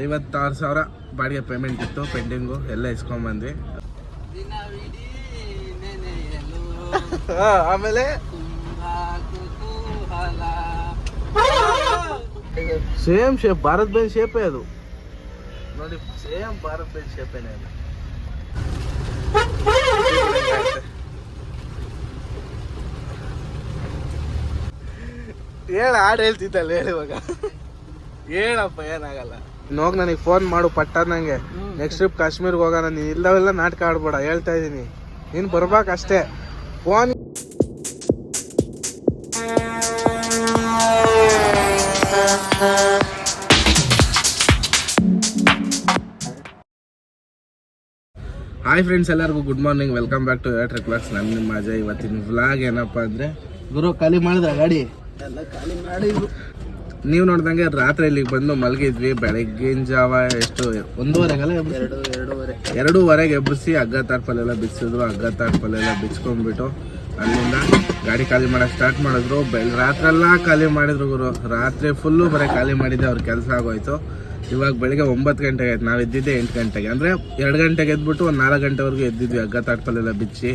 ಐವತ್ತಾರು ಸಾವಿರ ಬಾಡಿಗೆ ಪೇಮೆಂಟ್ ಇತ್ತು ಪೆಂಡಿಂಗು ಎಲ್ಲ ನೆನೆಯಲು ಆಮೇಲೆ? ಸೇಮ್ ಶೇಪ್ ಭಾರತ್ ಬೆನ್ ಶೇಪೇ ಅದು. ನೋಡಿ ಸೇಮ್ ಭಾರತ್ ಬೆನ್ ಶೇಪೇನೆ ಅದು. ಹೇಳ ಹಾಡು ಹೇಳ್ತಿದ್ದಲ್ಲ ಹೇಳಿ ಇವಾಗ. ಹೇಳಪ್ಪ ಏನಾಗಲ್ಲ. ಹೋಗಿ ನನಗೆ ಫೋನ್ ಮಾಡು ಪಟ್ಟ ನಂಗೆ. ನೆಕ್ಸ್ಟ್ ಟ್ರಿಪ್ ಕಾಶ್ಮೀರ್ಗೆ ಹೋಗೋಣ. ನೀನು ಇಲ್ಲವೆಲ್ಲ ನಾಟಕ ಆಡ್ಬೇಡ ಹೇಳ್ತಾ ಇದ್ದೀನಿ ನೀನು ಬರ್ಬೇಕಷ್ಟೇ ಫೋನ್ ಹಾಯ್ ಫ್ರೆಂಡ್ಸ್ ಎಲ್ಲರಿಗೂ good morning welcome back to electric class ನಾನು ನಿಮ್ಮ ಅಜಯ್. ಇವತ್ತಿನ ವ್ಲಾಗ್ ಏನಪ್ಪ ಅಂದರೆ ಗುರು ಖಾಲಿ ಮಾಡಿದ್ರ ಗಾಡಿ? ಎಲ್ಲ ಖಾಲಿ ಮಾಡಿದ್ರು. ನೀವು ನೋಡ್ದಂಗೆ ರಾತ್ರಿ ಇಲ್ಲಿಗೆ ಬಂದು ಮಲಗಿದ್ವಿ, ಬೆಳಗ್ಗಿನ ಜಾವ ಎಷ್ಟು ಒಂದೂವರೆಗಲ್ಲ ಎರಡು ಎರಡೂವರೆ ಎರಡೂವರೆಗೆ ಎಬ್ಬಿಸಿ ಹಗ್ಗ ತಾಡ್ಪಲ್ಲೆಲ್ಲ ಬಿಚ್ಚಿದ್ರು ಹಗ್ಗ ತಾಡ್ಪಲ್ಲೆಲ್ಲ ಬಿಚ್ಕೊಂಡ್ಬಿಟ್ಟು ಅಲ್ಲಿಂದ ಗಾಡಿ ಖಾಲಿ ಮಾಡೋಕೆ ಸ್ಟಾರ್ಟ್ ಮಾಡಿದ್ರು. ಬೆಳ್ ರಾತ್ರೆಲ್ಲ ಖಾಲಿ ಮಾಡಿದ್ರು ಗುರು. ರಾತ್ರಿ ಫುಲ್ಲು ಬರೀ ಖಾಲಿ ಮಾಡಿದ್ದೆ, ಅವ್ರ ಕೆಲಸ ಆಗೋಯ್ತು. ಇವಾಗ ಬೆಳಿಗ್ಗೆ ಒಂಬತ್ತು ಗಂಟೆಗೆ ಆಯ್ತು. ನಾವು ಎದ್ದಿದ್ದೆ ಎಂಟು ಗಂಟೆಗೆ. ಅಂದರೆ ಎರಡು ಗಂಟೆಗೆ ಎದ್ಬಿಟ್ಟು ಒಂದು ನಾಲ್ಕು ಗಂಟೆವರೆಗೂ ಎದ್ದಿದ್ವಿ. ಹಗ್ಗ ತಾಟ್ಪಲ್ಲೆಲ್ಲ ಬಿಚ್ಚಿ.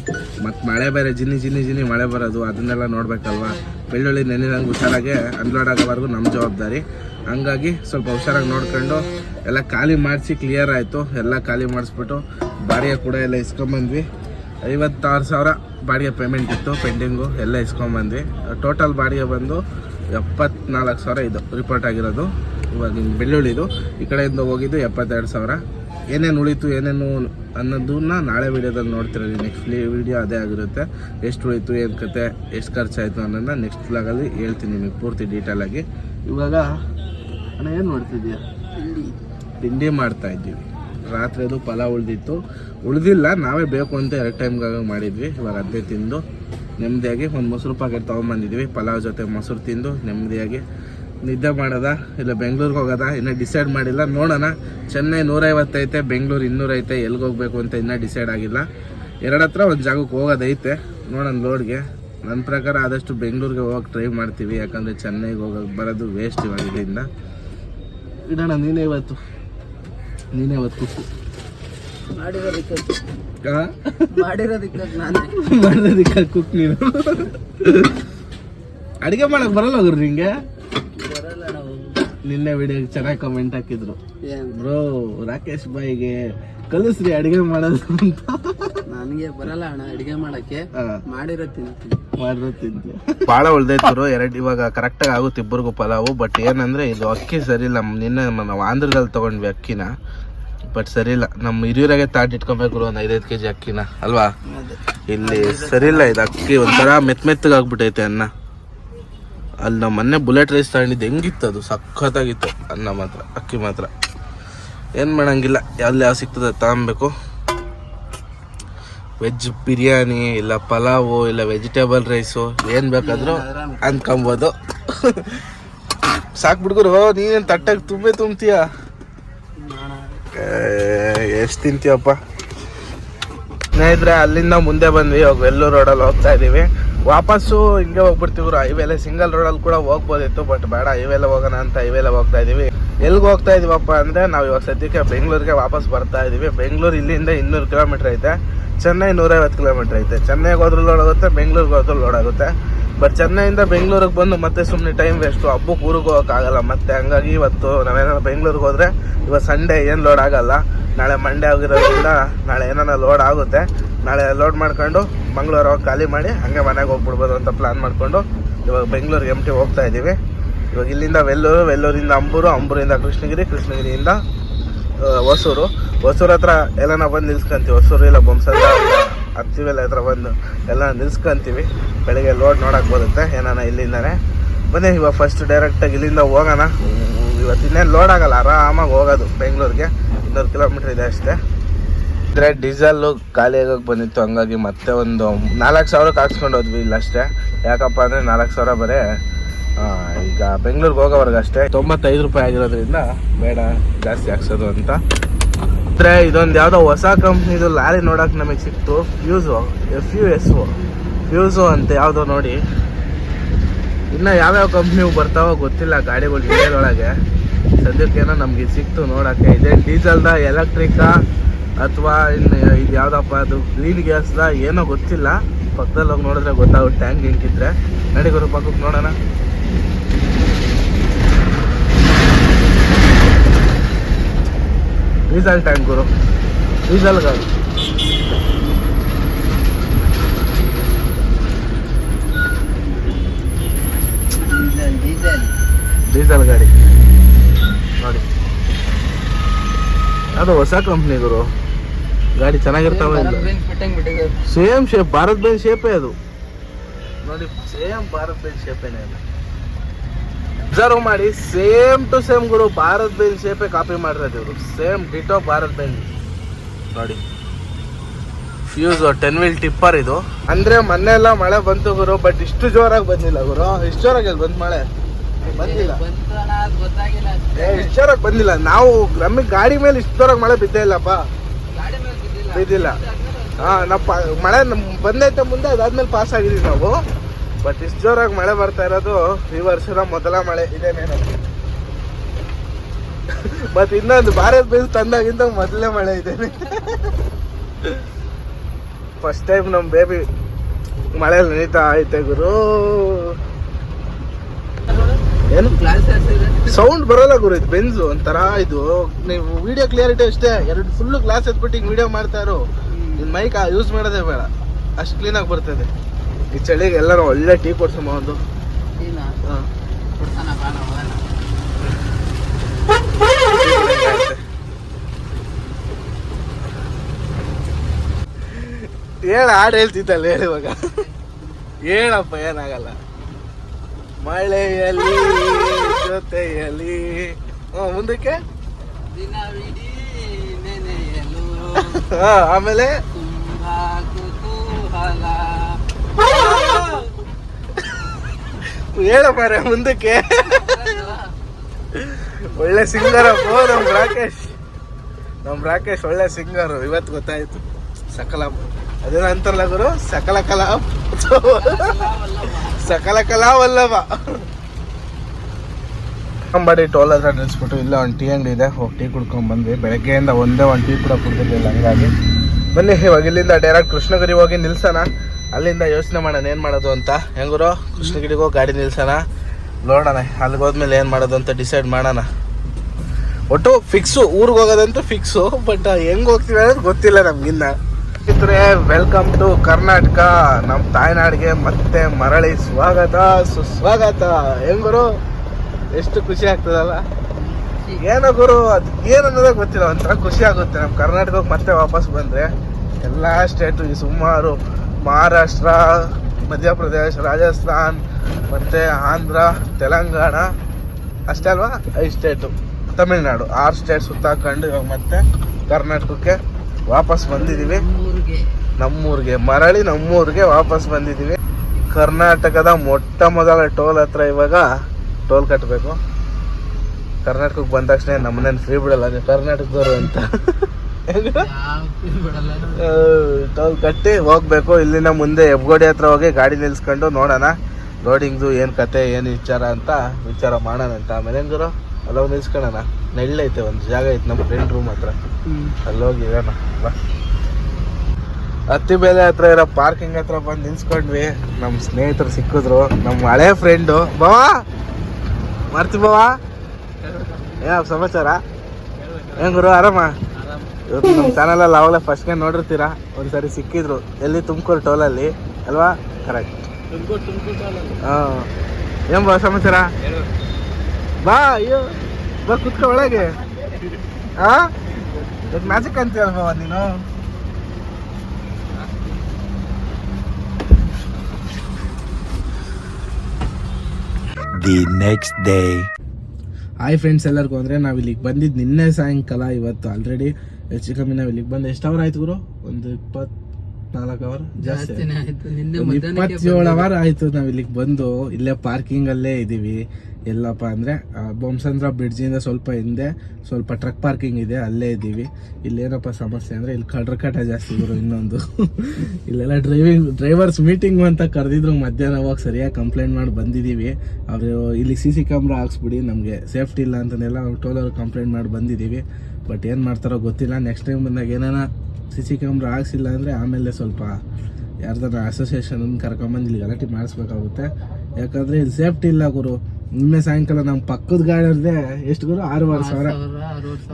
ಮತ್ತು ಮಳೆ ಬೇರೆ, ಜಿನಿ ಜಿನಿ ಜಿನಿ ಮಳೆ ಬರೋದು. ಅದನ್ನೆಲ್ಲ ನೋಡ್ಬೇಕಲ್ವಾ? ಬೆಳ್ಳುಳ್ಳಿ ನೆನೆದಂಗೆ ಹುಷಾರಾಗೆ ಅನ್ಲೋಡ್ ಆಗೋವರೆಗೂ ನಮ್ಮ ಜವಾಬ್ದಾರಿ. ಹಂಗಾಗಿ ಸ್ವಲ್ಪ ಹುಷಾರಾಗಿ ನೋಡ್ಕೊಂಡು ಎಲ್ಲ ಖಾಲಿ ಮಾಡಿಸಿ ಕ್ಲಿಯರ್ ಆಯಿತು. ಎಲ್ಲ ಖಾಲಿ ಮಾಡಿಸ್ಬಿಟ್ಟು ಬಾಡಿಗೆ ಕೂಡ ಎಲ್ಲ ಇಸ್ಕೊಂಬಂದ್ವಿ ಐವತ್ತಾರು ಸಾವಿರ ಬಾಡಿಗೆ ಪೇಮೆಂಟ್ ಇತ್ತು. ಪೆಂಡಿಂಗು ಎಲ್ಲ ಇಸ್ಕೊಂಬಂದ್ವಿ ಟೋಟಲ್ ಬಾಡಿಗೆ ಬಂದು ಎಪ್ಪತ್ನಾಲ್ಕು ಸಾವಿರ ಇದು ರಿಪೋರ್ಟ್ ಆಗಿರೋದು. ಇವಾಗ ಬೆಳ್ಳುಳ್ಳಿದು. ಈ ಕಡೆಯಿಂದ ಹೋಗಿದ್ದು ಎಪ್ಪತ್ತೆರಡು ಸಾವಿರ. ಏನೇನು ಉಳಿತು ಏನೇನು ಅನ್ನೋದನ್ನ ನಾಳೆ ವೀಡಿಯೋದಲ್ಲಿ ನೋಡ್ತಿರೋದು. ನೆಕ್ಸ್ಟ್ ವೀಡಿಯೋ ಅದೇ ಆಗಿರುತ್ತೆ. ಎಷ್ಟು ಉಳಿತು ಏನು ಕತೆ ಎಷ್ಟು ಖರ್ಚಾಯಿತು ಅನ್ನೋದನ್ನ ನೆಕ್ಸ್ಟ್ ವ್ಲಾಗಲ್ಲಿ ಹೇಳ್ತೀನಿ ನಿಮಗೆ ಪೂರ್ತಿ ಡೀಟೇಲಾಗಿ ಇವಾಗ ಅಣ್ಣ ಏನು ಮಾಡ್ತಿದ್ದೀಯಾ ತಿಂಡಿ. ತಿಂಡಿ ಮಾಡ್ತಾ ಇದ್ದೀವಿ. ರಾತ್ರಿ ಅದು ಪಲಾವ್ ಉಳಿದಿತ್ತು. ಉಳಿದಿಲ್ಲ ನಾವೇ ಬೇಕು ಅಂತ ಎರಡು ಟೈಮ್ಗಾಗ ಮಾಡಿದ್ವಿ. ಇವಾಗ ಅದೇ ತಿಂದು ನೆಮ್ಮದಿಯಾಗಿ ಒಂದು ಮೊಸರು ಪ್ಯಾಕೆಟ್ ತೊಗೊಂಬಂದಿದ್ವಿ. ಪಲಾವ್ ಜೊತೆ ಮೊಸರು ತಿಂದು ನೆಮ್ಮದಿಯಾಗಿ ನಿದ್ದೆ ಮಾಡೋದ? ಇಲ್ಲ ಬೆಂಗ್ಳೂರಿಗೆ ಹೋಗೋದ? ಇನ್ನೂ ಡಿಸೈಡ್ ಮಾಡಿಲ್ಲ. ನೋಡೋಣ. ಚೆನ್ನೈ ನೂರೈವತ್ತೈತೆ ಬೆಂಗಳೂರು ಇನ್ನೂರೈತೆ ಎಲ್ಲಿಗೆ ಹೋಗ್ಬೇಕು ಅಂತ ಇನ್ನೂ ಡಿಸೈಡ್ ಆಗಿಲ್ಲ. ಎರಡತ್ರ ಹತ್ರ ಒಂದು ಜಾಗಕ್ಕೆ ಹೋಗೋದೈತೆ. ನೋಡೋಣ ಲೋಡ್ಗೆ. ನನ್ನ ಪ್ರಕಾರ ಆದಷ್ಟು ಬೆಂಗಳೂರಿಗೆ ಹೋಗಕ್ಕೆ ಟ್ರೈ ಮಾಡ್ತೀವಿ. ಯಾಕಂದರೆ ಚೆನ್ನೈಗೆ ಹೋಗೋಕೆ ಬರೋದು ವೇಸ್ಟ್ ಇವಾಗ ಇಲ್ಲಿಂದ ಇಡೋಣ ನೀನೇ ಇವತ್ತು. ನೀನೇ ಇವತ್ತು ಕುಕ್ಕು ಮಾಡಿರೋದಕ್ಕೆ ಕುಕ್ ನೀನು. ಅಡಿಗೆ ಮಾಡಕ್ ಬರಲ್ಲ ಹೋಗ್ರಿ ನಿಂಗೆ? ನಿನ್ನೆ ವಿಡಿಯೋಗೆ ಚೆನ್ನಾಗಿ ಕಮೆಂಟ್ ಹಾಕಿದ್ರು. ಬ್ರೋ ರಾಕೇಶ್ ಬಾಯಿಗೆ ಕಲಿಸ್ರಿ ಅಡಿಗೆ ಮಾಡೋದು ಅಂತ. ನನಗೆ ಬರಲ್ಲ ಅಣ್ಣ ಅಡಿಗೆ ಮಾಡಕ್ಕೆ. ಮಾಡಿರೋ ತಿಂತೀನಿ. ಬಹಳ ಭಾಳ ಉಳ್ದೈತರು ಎರಡು ಇವಾಗ ಕರೆಕ್ಟಾಗಿ ಆಗುತ್ತೆ ಇಬ್ಬರಿಗೂ ಪಲಾವು ಬಟ್ ಏನಂದ್ರೆ ಇದು ಅಕ್ಕಿ ಸರಿ ಇಲ್ಲ ನಿನ್ನೆ ನಾವು ಆಂಧ್ರದಲ್ಲಿ ತಗೊಂಡ್ವಿ ಅಕ್ಕಿನ. ಬಟ್ ಸರಿ ಇಲ್ಲ ನಮ್ಮ ಹಿರಿಯರಾಗೆ ತಾಟ್ ಇಟ್ಕೊಬೇಕು ಒಂದು ಐದೈದು ಕೆ ಜಿ ಅಕ್ಕಿನ ಅಲ್ವಾ? ಇಲ್ಲಿ ಸರಿ ಇಲ್ಲ ಇದು ಅಕ್ಕಿ ಒಂಥರ ಮೆತ್ತಗೆ ಮೆತ್ತಗಾಗ್ಬಿಟ್ಟೈತೆ ಅನ್ನ. ಅಲ್ಲಿ ನಾವು ಮೊನ್ನೆ ಬುಲೆಟ್ ರೈಸ್ ತಗೊಂಡಿದ್ದು. ಹೆಂಗಿತ್ತು ಅದು? ಸಖತ್ತಾಗಿತ್ತು. ಅನ್ನ ಮಾತ್ರ, ಅಕ್ಕಿ ಮಾತ್ರ. ಏನು ಮಾಡೋಂಗಿಲ್ಲ. ಎಲ್ಲಿ ಯಾವ ಸಿಗ್ತದೆ ತಗೊಬೇಕು ವೆಜ್ ಬಿರಿಯಾನಿ, ಇಲ್ಲ ಪಲಾವು, ಇಲ್ಲ ವೆಜಿಟೇಬಲ್ ರೈಸು ಏನು ಬೇಕಾದರೂ ಅಂದ್ಕೊಬೋದು ಸಾಕು ಬಿಡ್ಗುರು ನೀನೇನು ತಟ್ಟಾಗಿ ತುಂಬೆ ತುಂಬ್ತೀಯ? ಎಷ್ಟು ತಿಂತೀಯಪ್ಪ? ಸ್ನೇಹಿತರೆ, ಅಲ್ಲಿಂದ ಮುಂದೆ ಬಂದ್ವಿ. ಅವಾಗ ವೆಲ್ಲೂರು ರೋಡಲ್ಲಿ ಹೋಗ್ತಾ ಇದೀವಿ. ವಾಪಸ್ಸು ಹಿಂಗೆ ಹೋಗ್ಬಿಡ್ತೀವಿ ಹೈವೇಲೆ ಸಿಂಗಲ್ ರೋಡಲ್ಲಿ ಕೂಡ ಹೋಗ್ಬೋದಿತ್ತು ಬಟ್ ಬೇಡ ಹೈವೇಲೆ ಹೋಗೋಣ ಅಂತ ಹೈವೇಲೆ ಹೋಗ್ತಾ ಇದೀವಿ. ಎಲ್ಲಿಗೆ ಹೋಗ್ತಾ ಇದೀವಪ್ಪ ಅಂದರೆ, ನಾವು ಇವಾಗ ಸದ್ಯಕ್ಕೆ ಬೆಂಗಳೂರಿಗೆ ವಾಪಸ್ ಬರ್ತಾ ಇದೀವಿ. ಬೆಂಗಳೂರು ಇಲ್ಲಿಂದ ಇನ್ನೂರು ಕಿಲೋಮೀಟ್ರ್ ಐತೆ. ಚೆನ್ನೈ ನೂರೈವತ್ತು ಕಿಲೋಮೀಟ್ರ್ ಐತೆ. ಚೆನ್ನೈಗೆ ಹೋದ್ರೂ ಲೋಡ್ ಆಗುತ್ತೆ, ಬೆಂಗಳೂರಿಗೆ ಹೋದ್ರೂ ಲೋಡ್ ಆಗುತ್ತೆ. ಬಟ್ ಚೆನ್ನೈಯಿಂದ ಬೆಂಗಳೂರಿಗೆ ಬಂದು ಮತ್ತೆ ಸುಮ್ಮನೆ ಟೈಮ್ ವೇಸ್ಟು ಹಬ್ಬಕ್ಕೆ ಊರಿಗೆ ಹೋಗೋಕ್ಕಾಗಲ್ಲ ಮತ್ತೆ ಹಂಗಾಗಿ ಇವತ್ತು ನಾವೇನಾದ್ರು ಬೆಂಗಳೂರಿಗೆ ಹೋದರೆ ಇವತ್ತು ಸಂಡೇ ಏನು ಲೋಡ್ ಆಗಲ್ಲ. ನಾಳೆ ಮಂಡೇ ಆಗಿರೋದ್ರಿಂದ ನಾಳೆ ಏನಾರ ಲೋಡ್ ಆಗುತ್ತೆ. ನಾಳೆ ಲೋಡ್ ಮಾಡ್ಕೊಂಡು ಮಂಗಳೂರು ಹೋಗಿ ಖಾಲಿ ಮಾಡಿ ಹಂಗೆ ಮನೆಗೆ ಹೋಗ್ಬಿಡ್ಬೋದು ಅಂತ ಪ್ಲಾನ್ ಮಾಡಿಕೊಂಡು ಇವಾಗ ಬೆಂಗಳೂರಿಗೆ ಎಂ ಟಿ ಹೋಗ್ತಾ ಇದ್ದೀವಿ. ಇವಾಗ ಇಲ್ಲಿಂದ ವೆಲ್ಲೂರು, ವೆಲ್ಲೂರಿಂದ ಅಂಬೂರು, ಅಂಬೂರಿಂದ ಕೃಷ್ಣಗಿರಿ, ಕೃಷ್ಣಗಿರಿಯಿಂದ ಹೊಸೂರು. ಹೊಸೂರು ಹತ್ರ ಎಲ್ಲನ ಬಂದು ನಿಲ್ಸ್ಕೊಂತೀವಿ. ಹೊಸೂರು ಇಲ್ಲ ಬೊಮ್ಸಂದ್ರ ಹತ್ತಿವೆಲ್ಲ ಹತ್ರ ಬಂದು ಎಲ್ಲ ನಿಲ್ಸ್ಕೊಂತೀವಿ. ಬೆಳಗ್ಗೆ ಲೋಡ್ ನೋಡೋಕೆ ಬರುತ್ತೆ, ಏನಾನ ಇಲ್ಲಿಂದಾನೆ. ಬನ್ನಿ, ಇವಾಗ ಫಸ್ಟ್ ಡೈರೆಕ್ಟಾಗಿ ಇಲ್ಲಿಂದ ಹೋಗೋಣ. ಇವತ್ತು ಇನ್ನೇನು ಲೋಡ್ ಆಗಲ್ಲ, ಆರಾಮಾಗಿ ಹೋಗೋದು ಬೆಂಗಳೂರಿಗೆ. ಇನ್ನೂರು ಕಿಲೋಮೀಟ್ರ್ ಇದೆ ಅಷ್ಟೇ. ಇದ್ರೆ ಡೀಸೆಲ್ಲು ಖಾಲಿ ಆಗೋಕೆ ಬಂದಿತ್ತು, ಹಂಗಾಗಿ ಮತ್ತೆ ಒಂದು ನಾಲ್ಕು ಸಾವಿರಕ್ಕೆ ಹಾಕ್ಸ್ಕೊಂಡು ಹೋದ್ವಿ ಇಲ್ಲಷ್ಟೇ. ಯಾಕಪ್ಪ ಅಂದರೆ ನಾಲ್ಕು ಸಾವಿರ ಬರೇ ಈಗ ಬೆಂಗಳೂರಿಗೆ ಹೋಗೋವರೆಗೆ ಅಷ್ಟೇ. ತೊಂಬತ್ತೈದು ರೂಪಾಯಿ ಆಗಿರೋದ್ರಿಂದ ಬೇಡ, ಜಾಸ್ತಿ ಹಾಕ್ಸೋದು ಅಂತ. ಅಂದರೆ ಇದೊಂದು ಯಾವುದೋ ಹೊಸ ಕಂಪ್ನಿದು ಲಾರಿ ನೋಡೋಕೆ ನಮಗೆ ಸಿಕ್ತು. Fuse F U S fuse ಅಂತ ಯಾವುದೋ ನೋಡಿ. ಇನ್ನು ಯಾವ್ಯಾವ ಕಂಪ್ನಿಗೆ ಬರ್ತಾವೋ ಗೊತ್ತಿಲ್ಲ ಗಾಡಿಗಳು ಇಂಡಿಯಾದೊಳಗೆ ಸದ್ಯಕ್ಕೇನೋ ನಮಗೆ ಸಿಕ್ತು ನೋಡಕ್ಕೆ. ಇದೆ ಡೀಸೆಲ್ದ ಎಲೆಕ್ಟ್ರಿಕಾ ಅಥವಾ ಇನ್ನು ಇದು ಯಾವುದಪ್ಪ ಅದು ಗ್ರೀನ್ ಗ್ಯಾಸ್ದ ಏನೋ ಗೊತ್ತಿಲ್ಲ. ಪಕ್ಕದಲ್ಲಿ ಹೋಗಿ ನೋಡಿದ್ರೆ ಗೊತ್ತಾಗುತ್ತೆ ಟ್ಯಾಂಕ್ ಹೆಂಗಿದ್ರೆ ನಡಿಗರು ಪಕ್ಕಕ್ಕೆ ನೋಡೋಣ. ಡೀಸೆಲ್ ಟ್ಯಾಂಕ್ ಗುರು. ಡೀಸೆಲ್ ಗಾಡಿ. ಡೀಸೆಲ್ ಗಾಡಿ. ನೋಡಿ. ಅದು ಹೊಸ ಕಂಪ್ನಿ ಗುರು. ಗಾಡಿ ಚೆನ್ನಾಗಿರ್ತಾವ ಸೇಮ್ ಶೇಪ್ ಭಾರತ್ ಬೆನ್ ಶೇಪೇ ಅದು. ನೋಡಿ ಸೇಮ್ ಭಾರತ್ ಬೆನ್ ಶೇಪೇನೆ ಅದು ಅಬ್ಸರ್ವ್ ಮಾಡಿ ಸೇಮ್ ಟು ಸೇಮ್ ಗುರು ಭಾರತ್ ಬೆನ್ ಶೇಪೇ ಕಾಪಿ ಮಾಡಿರೋದು ಇವರು ಸೇಮ್ ಡಿಟೋ ಭಾರತ್ ಬೆನ್ ನೋಡಿ. ಫ್ಯೂಸ್ ಟೆನ್ ವೀಲ್ ಟಿಪ್ಪರ್ ಇದು. ಅಂದ್ರೆ ಮೊನ್ನೆ ಎಲ್ಲ ಮಳೆ ಬಂತು ಗುರು ಬಟ್ ಇಷ್ಟು ಜೋರಾಗಿ ಬಂದಿಲ್ಲ ಗುರು. ಇಷ್ಟು ಜೋರಾಗಿ ಬಂದ್ ಮಳೆ? ಬಂದಿಲ್ಲ. ಬಂತು ಗೊತ್ತಾಗಿಲ್ಲ ಏ ಇಷ್ಟು ಜೋರಾಗಿ ಬಂದಿಲ್ಲ. ನಾವು ನಮಗೆ ಗಾಡಿ ಮೇಲೆ ಇಷ್ಟು ಜೋರಾಗಿ ಮಳೆ ಬಿದ್ದೇ ಇಲ್ಲಪ್ಪ. ಬಿದ್ದಿಲ್ಲ ಹಾಂ ಮಳೆ ಬಂದೈತೆ ಮುಂದೆ, ಅದಾದ್ಮೇಲೆ ಪಾಸ್ ಆಗಿದೀವಿ ನಾವು. ಬಟ್ ಇಷ್ಟು ಜೋರಾಗಿ ಮಳೆ ಬರ್ತಾ ಇರೋದು ಈ ವರ್ಷದ ಮೊದಲ ಮಳೆ, ಇದೇನೇನು. ಮತ್ತೆ ಇನ್ನೊಂದು ಭಾರತ್ ಬೀಸ್ ತಂದಾಗಿಂದ ಮೊದಲೇ ಮಳೆ ಇದೇನೆ ಫಸ್ಟ್ ಟೈಮ್ ನಮ್ಮ ಬೇಬಿ ಮಳೆಯಲ್ಲಿ ನೆನೀತಾ ಐತೆ ಗುರು. ಏನು? ಸೌಂಡ್ ಬರಲ್ಲ ಗುರು ಇದು ಬೆನ್ಸು ಒಂಥರ ಇದು. ನೀವು ವಿಡಿಯೋ ಕ್ಲಿಯರಿಟಿ ಅಷ್ಟೇ ಎರಡು ಫುಲ್ ಗ್ಲಾಸ್ ಎತ್ಬಿಟ್ಟು ಹಿಂಗೆ ವಿಡಿಯೋ ಮಾಡ್ತಾ ಇರೋ. ನಿನ್ನ ಮೈಕ್ ಯೂಸ್ ಮಾಡೋದೇ ಬೇಡ. ಅಷ್ಟು ಕ್ಲೀನಾಗಿ ಬರ್ತದೆ. ಈ ಚಳಿಗೆ ಎಲ್ಲರೂ ಒಳ್ಳೆ ಟೀ ಕೊಡ್ಸಮ್ಮ ಒಂದು. ಹೇಳ ಹಾಡು ಹೇಳ್ತಿದ್ದಲ್ಲ ಹೇಳಿ ಇವಾಗ. ಹೇಳಪ್ಪ ಏನಾಗಲ್ಲ. ಮಳೆಯಲ್ಲಿ ಜೊತೆಯಲ್ಲಿ. ಮುಂದಕ್ಕೆ? ದಿನವಿಡೀ ನೆನೆಯಲು. ಆಮೇಲೆ? ತುಂಬಾ ಕುತೂಹಲ. ಹೇಳ ಮಾರೆ ಮುಂದಕ್ಕೆ? ಒಳ್ಳೆ ಸಿಂಗರ್ ಅಪ್ಪ ನಮ್ ರಾಕೇಶ್. ನಮ್ ರಾಕೇಶ್ ಒಳ್ಳೆ ಸಿಂಗರ್ ಇವತ್ತು ಗೊತ್ತಾಯ್ತು. ಸಕಲ ಅದೇನಂತಾರಲ್ಲ ಗುರು ಸಕಲ ಕಲಾ ಸಕಲ ಕಲಾ ವಲ್ಲಭ ಅಂಬಾಡಿ ಟೋಲ್ ಹತ್ರ ನಿಲ್ಸ್ಬಿಟ್ಟು ಇಲ್ಲ, ಒಂದು ಟೀ ಅಂಗಡಿ ಇದೆ, ಹೋಗಿ ಟೀ ಕುಡ್ಕೊಂಡು ಬಂದ್ವಿ. ಬೆಳಗ್ಗೆಯಿಂದ ಒಂದೇ ಒಂದು ಟೀ ಕೂಡ ಕುಡ್ದಿರ್ಲಿಲ್ಲ, ಹಂಗಾಗಿ. ಬನ್ನಿ ಇವಾಗ ಇಲ್ಲಿಂದ ಡೈರೆಕ್ಟ್ ಕೃಷ್ಣಗಿರಿ ಹೋಗಿ ನಿಲ್ಸೋಣ. ಅಲ್ಲಿಂದ ಯೋಚನೆ ಮಾಡೋಣ, ಏನು ಮಾಡೋದು ಅಂತ. ಹೆಂಗರು ಕೃಷ್ಣಗಿರಿಗೆ ಹೋಗಿ ಗಾಡಿ ನಿಲ್ಸೋಣ. ನೋಡೋಣ, ಅಲ್ಲಿಗೆ ಹೋದ್ಮೇಲೆ ಏನು ಮಾಡೋದು ಅಂತ ಡಿಸೈಡ್ ಮಾಡೋಣ. ಒಟ್ಟು ಫಿಕ್ಸು ಊರಿಗೆ ಹೋಗೋದಂತೂ ಫಿಕ್ಸು ಬಟ್ ಹೆಂಗೆ ಹೋಗ್ತೀವಿ ಅನ್ನೋದು ಗೊತ್ತಿಲ್ಲ ನಮ್ಗಿನ್ನ. ಸ್ನೇಹಿತರೆ ವೆಲ್ಕಮ್ ಟು ಕರ್ನಾಟಕ. ನಮ್ಮ ತಾಯ್ನಾಡಿಗೆ ಮತ್ತೆ ಮರಳಿ ಸ್ವಾಗತ, ಸುಸ್ವಾಗತ. ಹೆಂಗರು ಎಷ್ಟು ಖುಷಿ ಆಗ್ತದಲ್ಲ? ಏನೋ ಗುರು, ಅದು ಏನನ್ನೋದೇ ಗೊತ್ತಿಲ್ಲ. ಒಂಥರ ಖುಷಿ ಆಗುತ್ತೆ. ನಮ್ಮ ಕರ್ನಾಟಕಕ್ಕೆ ಮತ್ತೆ ವಾಪಸ್ ಬಂದರೆ ಎಲ್ಲ ಸ್ಟೇಟು ಈ ಸುಮಾರು ಮಹಾರಾಷ್ಟ್ರ, ಮಧ್ಯಪ್ರದೇಶ, ರಾಜಸ್ಥಾನ್, ಮತ್ತು ಆಂಧ್ರ, ತೆಲಂಗಾಣ, ಅಷ್ಟೇ ಅಲ್ವಾ? ಐದು ಸ್ಟೇಟು ತಮಿಳ್ನಾಡು. ಆರು ಸ್ಟೇಟ್ ಸುತ್ತಾಕೊಂಡು ಇವಾಗ ಮತ್ತೆ ಕರ್ನಾಟಕಕ್ಕೆ ವಾಪಸ್ ಬಂದಿದ್ದೀವಿ ನಮ್ಮೂರಿಗೆ, ಮರಳಿ ನಮ್ಮೂರಿಗೆ ವಾಪಸ್ ಬಂದಿದ್ದೀವಿ ಕರ್ನಾಟಕದ ಮೊಟ್ಟ ಮೊದಲ ಟೋಲ್ ಹತ್ರ ಇವಾಗ ಟೋಲ್ ಕಟ್ಟಬೇಕು ಕರ್ನಾಟಕಕ್ಕೆ ಬಂದ ತಕ್ಷಣ ನಮ್ಮನೇನು ಫ್ರೀ ಬಿಡಲ್ಲ? ಕರ್ನಾಟಕದವರು ಅಂತ. ಟೋಲ್ ಕಟ್ಟಿ ಹೋಗ್ಬೇಕು. ಇಲ್ಲಿನ ಮುಂದೆ ಹೆಬ್ಗೋಡಿ ಹತ್ರ ಹೋಗಿ ಗಾಡಿ ನಿಲ್ಸ್ಕೊಂಡು ನೋಡೋಣ. ಲೋಡಿಂಗ್ದು ಏನು ಕತೆ, ಏನು ವಿಚಾರ ಅಂತ ವಿಚಾರ ಮಾಡೋಣ ಅಂತ. ಆಮೇಲೆ ಹೆಂಗರು? ಅಲ್ಲೋಗಿ ನಿಲ್ಸ್ಕೊಳ್ಳೋಣ. ನೆಳ್ಳೈತೆ ಒಂದು ಜಾಗ ಐತೆ ನಮ್ಮ ಫ್ರೆಂಡ್ ರೂಮ್ ಹತ್ರ. ಅಲ್ಲೋಗಿ ಇರೋಣ ಬಾ. ಹತ್ತಿಬೇಲೆ ಹತ್ರ ಇರೋ ಪಾರ್ಕಿಂಗ್ ಹತ್ರ ಬಂದು ನಿಲ್ಸ್ಕೊಂಡ್ವಿ. ನಮ್ಮ ಸ್ನೇಹಿತರು ಸಿಕ್ಕಿದ್ರು ನಮ್ಮ ಹಳೆ ಫ್ರೆಂಡು ಬಾವಾ? ಮರ್ತಿ ಬಾವಾ? ಏನ ಸಮಾಚಾರ? ಹೆಂಗ್ ಗುರು ಆರಾಮ? ಇವತ್ತು ನಮ್ಮ ಚಾನಲಲ್ಲಿ ಅವಾಗಲೇ ಫಸ್ಟ್ಗೆ ನೋಡಿರ್ತೀರಾ? ಒಂದ್ಸರಿ ಸಿಕ್ಕಿದ್ರು. ಎಲ್ಲಿ? ತುಮಕೂರು ಟೋಲಲ್ಲಿ ಅಲ್ವಾ? ಕರೆಕ್ಟ್ ಹಾಂ. ಏನ್ ಬಾ ಸಮಾಚಾರ? ಬಾ ಅಯ್ಯೋ. ಬಾ ಕುತ್ಕೊ ಒಳಗೆ. ಹಾ ಮ್ಯಾಜಿಕ್ ಅಂತೀಯಲ್ವ ನೀನು? The next day hi friends ಎಲ್ಲರಿಗೂ ಅಂದರೆ ನಾವು ಇಲ್ಲಿಗೆ ಬಂದಿದ್ದು ನಿನ್ನೆ ಸಾಯಂಕಾಲ ಇವತ್ತು ಆಲ್ರೆಡಿ ಹೆಚ್ಚು ಕಮ್ಮಿ ನಾವು ಇಲ್ಲಿಗೆ ಬಂದು ಎಷ್ಟು ಅವರ್ ಆಯ್ತು ಗುರು? ಒಂದು ಇಪ್ಪತ್ನಾಲ್ಕು ಅವರ್ ಜಾಸ್ತಿ ಜಾಸ್ತಿನೇ ಆಯ್ತು. ನಿನ್ನೆ ಒಂದು ಮಧ್ಯಾಹ್ನಕ್ಕೆ ಇಪ್ಪತ್ತೇಳು ಅವರ್ ಆಯ್ತು ನಾವು ಇಲ್ಲಿಗೆ ಬಂದು. ಇಲ್ಲೇ ಪಾರ್ಕಿಂಗಲ್ಲೇ ಇದ್ದೀವಿ ಇದೀವಿ. ಎಲ್ಲಪ್ಪ ಅಂದರೆ ಬೊಮ್ಸಂದ್ರ ಬ್ರಿಡ್ಜಿಂದ ಸ್ವಲ್ಪ ಹಿಂದೆ ಸ್ವಲ್ಪ ಟ್ರಕ್ ಪಾರ್ಕಿಂಗ್ ಇದೆ, ಅಲ್ಲೇ ಇದ್ದೀವಿ. ಇಲ್ಲೇನಪ್ಪ ಸಮಸ್ಯೆ ಅಂದರೆ, ಇಲ್ಲಿ ಕಳ್ರ ಕಟ ಜಾಸ್ತಿ ಇದ್ರು ಇನ್ನೊಂದು. ಇಲ್ಲೆಲ್ಲ ಡ್ರೈವಿಂಗ್ ಡ್ರೈವರ್ಸ್ ಮೀಟಿಂಗ್ ಅಂತ ಕರೆದಿದ್ರು ಮಧ್ಯಾಹ್ನ ಹೋಗಿ ಸರಿಯಾಗಿ ಕಂಪ್ಲೇಂಟ್ ಮಾಡಿ ಬಂದಿದ್ದೀವಿ. ಅವರು ಇಲ್ಲಿ ಸಿ ಸಿ ಕ್ಯಾಮ್ರಾ ಹಾಕ್ಸ್ಬಿಡಿ, ನಮಗೆ ಸೇಫ್ಟಿ ಇಲ್ಲ ಅಂತಂದೆಲ್ಲ ಟೋಲರ್ ಕಂಪ್ಲೇಂಟ್ ಮಾಡಿ ಬಂದಿದ್ದೀವಿ. ಬಟ್ ಏನು ಮಾಡ್ತಾರೋ ಗೊತ್ತಿಲ್ಲ. ನೆಕ್ಸ್ಟ್ ಟೈಮ್ ಬಂದಾಗ ಏನಾರ ಸಿ ಸಿ ಕ್ಯಾಮ್ರಾ ಹಾಕ್ಸಿಲ್ಲ ಅಂದರೆ ಆಮೇಲೆ ಸ್ವಲ್ಪ ಯಾರ್ದಾರ ಅಸೋಸಿಯೇಷನ್ ಕರ್ಕೊಂಬಂದು ಇಲ್ಲಿ ಗಲಾಟೆ ಮಾಡಿಸ್ಬೇಕಾಗುತ್ತೆ. ಯಾಕಂದರೆ ಇಲ್ಲಿ ಸೇಫ್ಟಿ ಇಲ್ಲ ಗುರು. ನಿನ್ನೆ ಸಾಯಂಕಾಲ ನಮ್ಮ ಪಕ್ಕದ ಗಾಡಿಯವ್ರದ್ದೇ ಎಷ್ಟು ಗುರು ಆರೂವರೆ ಸಾವಿರ.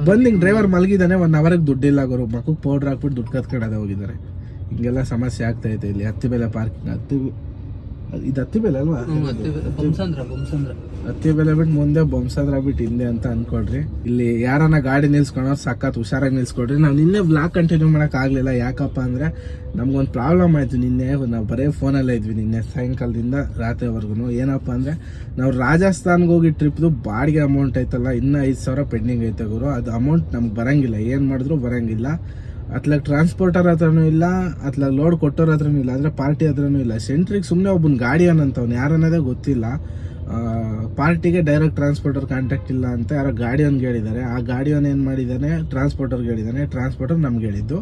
ಬಂದು ಹಿಂಗೆ ಡ್ರೈವರ್ ಮಲಗಿದ್ದಾನೆ ಒನ್ ಅವರಿಗೆ ದುಡ್ಡಿಲ್ಲ ಗುರು. ಮಕ್ಕಳು ಪೌಡ್ರ್ ಹಾಕ್ಬಿಟ್ಟು ದುಡ್ಡು ಕತ್ಕೊಂಡದೆ ಹೋಗಿದ್ದಾರೆ ಹಿಂಗೆಲ್ಲ ಸಮಸ್ಯೆ ಆಗ್ತಾ ಇದೆ ಇಲ್ಲಿ. ಹತ್ತಿ ಬೆಲೆ ಪಾರ್ಕಿಂಗ್ ಹತ್ತಿ ಇದು ಹತ್ತಿ ಬೆಲೆ ಅಲ್ವಾ ಹತ್ತಿ ಬೆಲೆ ಬಿಟ್ಟು ಮುಂದೆ ಬೊಮ್ಸಂದ್ರ ಬಿಟ್ಟು ಹಿಂದೆ ಅಂತ ಅನ್ಕೊಡ್ರಿ ಇಲ್ಲಿ ಯಾರನ್ನ ಗಾಡಿ ನಿಲ್ಸ್ಕೊಳೋ ಸಖತ್ ಹುಷಾರಾಗಿ ನಿಲ್ಸ್ಕೊಡ್ರಿ ನಾವು ನಿನ್ನೆ ಬ್ಲಾಕ್ ಕಂಟಿನ್ಯೂ ಮಾಡಕ್ ಆಗ್ಲಿಲ್ಲ. ಯಾಕಪ್ಪ ಅಂದ್ರೆ ನಮ್ಗೊಂದು ಪ್ರಾಬ್ಲಮ್ ಆಯ್ತು ನಿನ್ನೆ. ನಾವು ಬರೀ ಫೋನಲ್ಲೇ ಇದ್ವಿ ನಿನ್ನೆ ಸಾಯಂಕಾಲದಿಂದ ರಾತ್ರಿವರೆಗೂ ಏನಪ್ಪ ಅಂದ್ರೆ ನಾವು ರಾಜಸ್ಥಾನ್ಗೆ ಹೋಗಿ ಟ್ರಿಪ್ದು ಬಾಡಿಗೆ ಅಮೌಂಟ್ ಐತಲ್ಲ ಇನ್ನೂ ಐದು ಸಾವಿರ ಪೆಂಡಿಂಗ್ ಐತೆ ಗುರು. ಅದು ಅಮೌಂಟ್ ನಮ್ಗೆ ಬರಂಗಿಲ್ಲ. ಏನು ಮಾಡಿದ್ರು ಬರಂಗಿಲ್ಲ. ಅತ್ಲಾಗ ಟ್ರಾನ್ಸ್ಪೋರ್ಟರ್ ಹತ್ರನೂ ಇಲ್ಲ, ಅತ್ಲಾಗ ಲೋಡ್ ಕೊಟ್ಟೋರ್ ಹತ್ರನೂ ಇಲ್ಲ ಅಂದರೆ ಪಾರ್ಟಿ ಹತ್ರನೂ ಇಲ್ಲ. ಸೆಂಟ್ರಿಗೆ ಸುಮ್ಮನೆ ಒಬ್ಬನ ಗಾಡಿ ಅನ್ನಂತವ್ನು ಯಾರನ್ನೋದೇ ಗೊತ್ತಿಲ್ಲ. ಪಾರ್ಟಿಗೆ ಡೈರೆಕ್ಟ್ ಟ್ರಾನ್ಸ್ಪೋರ್ಟರ್ ಕಾಂಟ್ಯಾಕ್ಟ್ ಇಲ್ಲ ಅಂತ ಯಾರೋ ಗಾಡಿಯವ್ನಿಗೆ ಹೇಳಿದ್ದಾರೆ ಆ ಗಾಡಿಯವನ್ ಏನು ಮಾಡಿದ್ದಾನೆ ಟ್ರಾನ್ಸ್ಪೋರ್ಟರ್ಗೆ ಹೇಳಿದ್ದಾನೆ ಟ್ರಾನ್ಸ್ಪೋರ್ಟರ್ ನಮ್ಗೆ ಹೇಳಿದ್ದು.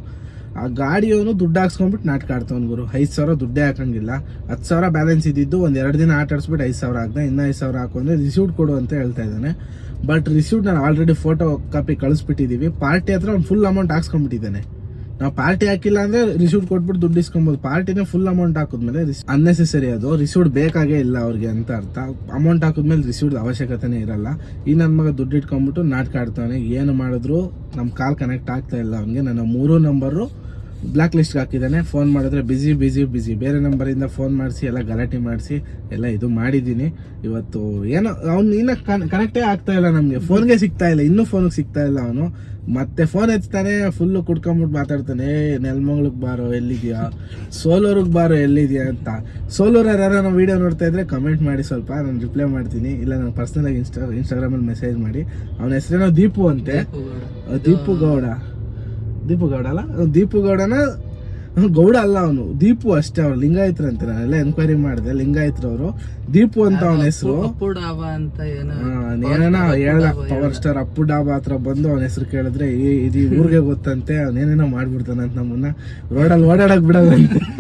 ಆ ಗಾಡಿಯವನು ದುಡ್ಡು ಹಾಕ್ಸ್ಕೊಂಡ್ಬಿಟ್ಟು ನಾಟಕ ಆಡ್ತವನು ಗುರು. ಐದು ಸಾವಿರ ದುಡ್ಡೇ ಹಾಕಂಗಿಲ್ಲ. ಹತ್ತು ಸಾವಿರ ಬ್ಯಾಲೆನ್ಸ್ ಇದ್ದಿದ್ದು ಒಂದು ಎರಡು ದಿನ ಆಟ ಆಡಿಸ್ಬಿಟ್ಟು ಐದು ಸಾವಿರ ಹಾಕ್ದೆ ಇನ್ನೂ ಐದು ಸಾವಿರ ಹಾಕೊಂಡ್ರೆ ರಿಸೀವ್ಟ್ ಕೊಡು ಅಂತ ಹೇಳ್ತಾ ಇದ್ದಾನೆ. ಬಟ್ ರಿಸೀವ್ಟ್ ನಾನು ಆಲ್ರೆಡಿ ಫೋಟೋ ಕಾಪಿ ಕಳಿಸ್ಬಿಟ್ಟಿದ್ದೀವಿ ಪಾರ್ಟಿ ಹತ್ರ ಅವ್ನು ಫುಲ್ ಅಮೌಂಟ್ ಹಾಕ್ಸ್ಕೊಂಡ್ಬಿಟ್ಟಿದ್ದಾನೆ. ನಾವು ಪಾರ್ಟಿ ಹಾಕಿಲ್ಲ ಅಂದ್ರೆ ರಿಸೀವ್ಟ್ ಕೊಟ್ಬಿಟ್ಟು ದುಡ್ಡು ಇಸ್ಕೊಬೋದು. ಪಾರ್ಟಿನೇ ಫುಲ್ ಅಮೌಂಟ್ ಹಾಕಿದ್ಮೇಲೆ ಅನ್ನೆಸೆಸರಿ ಅದು. ರಿಸೀವ್ಟ್ ಬೇಕಾಗೇ ಇಲ್ಲ ಅವ್ರಿಗೆ ಅಂತ ಅರ್ಥ. ಅಮೌಂಟ್ ಹಾಕಿದ್ಮೇಲೆ ರಿಸೀವ್ಡ್ ಅವಶ್ಯಕತೆನೇ ಇರಲ್ಲ. ಈ ನನ್ನ ಮಗ ದುಡ್ಡು ಇಟ್ಕೊಂಡ್ಬಿಟ್ಟು ನಾಟಕ ಆಡ್ತಾನೆ ಏನು ಮಾಡಿದ್ರು ನಮ್ಮ ಕಾಲ್ ಕನೆಕ್ಟ್ ಆಗ್ತಾ ಇಲ್ಲ ಅವನಿಗೆ. ನನ್ನ ಮೂರು ನಂಬರು ಬ್ಲಾಕ್ ಲಿಸ್ಟ್ಗೆ ಹಾಕಿದ್ದಾನೆ. ಫೋನ್ ಮಾಡಿದ್ರೆ ಬಿಸಿ ಬಿಸಿ ಬಿಸಿ ಬೇರೆ ನಂಬರಿಂದ ಫೋನ್ ಮಾಡಿಸಿ ಎಲ್ಲ ಗಲಾಟೆ ಮಾಡಿಸಿ ಎಲ್ಲ ಇದು ಮಾಡಿದ್ದೀನಿ. ಇವತ್ತು ಏನೋ ಅವ್ನು ಇನ್ನ ಕನೆಕ್ಟೇ ಆಗ್ತಾ ಇಲ್ಲ ನಮಗೆ. ಫೋನ್ಗೆ ಸಿಗ್ತಾ ಇಲ್ಲ. ಇನ್ನೂ ಫೋನಿಗೆ ಸಿಗ್ತಾ ಇಲ್ಲ ಅವನು. ಮತ್ತೆ ಫೋನ್ ಎತ್ತಾನೆ ಫುಲ್ಲು ಕುಡ್ಕೊಂಬಿಟ್ಟು ಮಾತಾಡ್ತಾನೆ ಏ ನೆಲ್ಮಂಗ್ಳಿಗೆ ಬಾರೋ ಎಲ್ಲಿದೆಯಾ? ಸೋಲೂರಿಗೆ ಬಾರೋ ಎಲ್ಲಿದೆಯಾ? ಅಂತ. ಸೋಲೋರ ಯಾರು ನಾವು ವಿಡಿಯೋ ನೋಡ್ತಾ ಇದ್ರೆ ಕಮೆಂಟ್ ಮಾಡಿ ಸ್ವಲ್ಪ ನಾನು ರಿಪ್ಲೈ ಮಾಡ್ತೀನಿ. ಇಲ್ಲ ನಾನು ಪರ್ಸನಲಾಗಿ ಇನ್ಸ್ಟಾ ಇನ್ಸ್ಟಾಗ್ರಾಮಲ್ಲಿ ಮೆಸೇಜ್ ಮಾಡಿ. ಅವನ ಹೆಸರೇನೋ ದೀಪು ಅಂತೆ. ದೀಪು ಗೌಡ. ದೀಪು ಗೌಡ ಅಲ್ಲ? ದೀಪು ಗೌಡನ ಗೌಡ ಅಲ್ಲ ಅವನು. ದೀಪು ಅಷ್ಟೇ ಅವ್ರು ಲಿಂಗಾಯತ್ರಂತೆ ನಾನೆಲ್ಲ ಎನ್ಕ್ವೈರಿ ಮಾಡಿದೆ ಲಿಂಗಾಯತ್ರವರು ದೀಪು ಅಂತ ಅವನ ಹೆಸರು? ಅಂತ ಏನೇನ ಹೇಳ್ದ ಪವರ್ ಸ್ಟಾರ್ ಅಪ್ಪು ಡಾಬಾ ಹತ್ರ ಬಂದು ಅವನ ಹೆಸರು ಕೇಳಿದ್ರೆ ಇದು ಊರಿಗೆ ಗೊತ್ತಂತೆ ಅವನೇನೇನೋ ಮಾಡ್ಬಿಡ್ತಾನಂತ ನಮ್ಮನ್ನ. ರೋಡಲ್ಲಿ ಓಡಾಡಕ್ ಬಿಡೋದಂತೆ